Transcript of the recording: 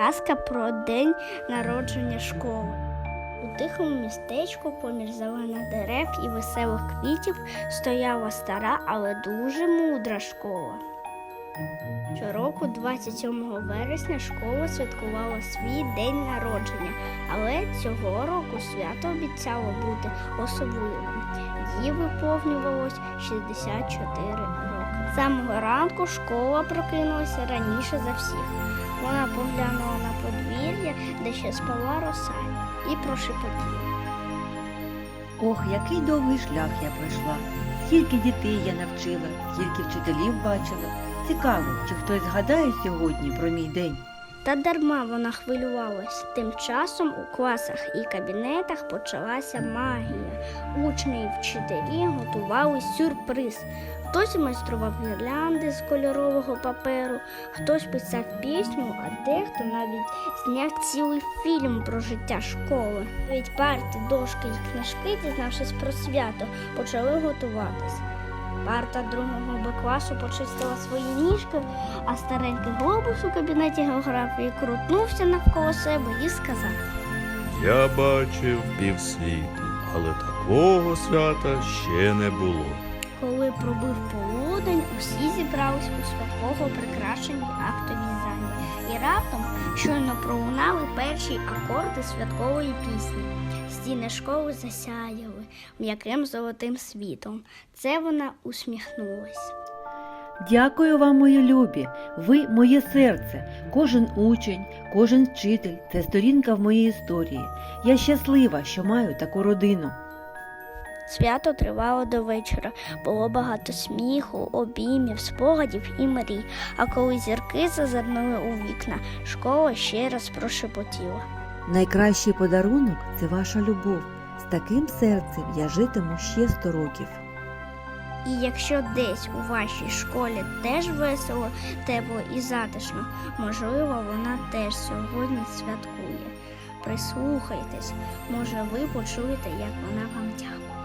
Казка про день народження школи. У тихому містечку поміж зелених дерев і веселих квітів стояла стара, але дуже мудра школа. Щороку, 27 вересня, школа святкувала свій день народження, але цього року свято обіцяло бути особливим. Їй виповнювалось 64 роки. З самого ранку школа прокинулася раніше за всіх. Вона поглянула на подвір'я, де ще спала роса, і прошепотіла. Ох, який довгий шлях я пройшла. Скільки дітей я навчила, скільки вчителів бачила. Цікаво, чи хтось згадає сьогодні про мій день. Та дарма вона хвилювалась. Тим часом у класах і кабінетах почалася магія. Учні і вчителі готували сюрприз. Хтось майстрував гірлянди з кольорового паперу, хтось писав пісню, а дехто навіть зняв цілий фільм про життя школи. Навіть парти, дошки і книжки, дізнавшись про свято, почали готуватись. Парта другого Б класу почистила свої ніжки, а старенький глобус у кабінеті географії крутнувся навколо себе і сказав: Я бачив півсвіту, але такого свята ще не було. Коли пробив полудень, усі зібрались у святково прикрашеній актовій залі. І раптом щойно пролунали перші акорди святкової пісні. Стіни школи засяяли м'яким золотим світом. Це вона усміхнулась. Дякую вам, мої любі. Ви моє серце. Кожен учень, кожен вчитель це сторінка в моїй історії. Я щаслива, що маю таку родину. Свято тривало до вечора. Було багато сміху, обіймів, спогадів і мрій. А коли зірки зазирнули у вікна, школа ще раз прошепотіла. Найкращий подарунок це ваша любов. З таким серцем я житиму ще сто років. І якщо десь у вашій школі теж весело, тепло і затишно, можливо, вона теж сьогодні святкує. Прислухайтесь, може, ви почуєте, як вона вам дякує.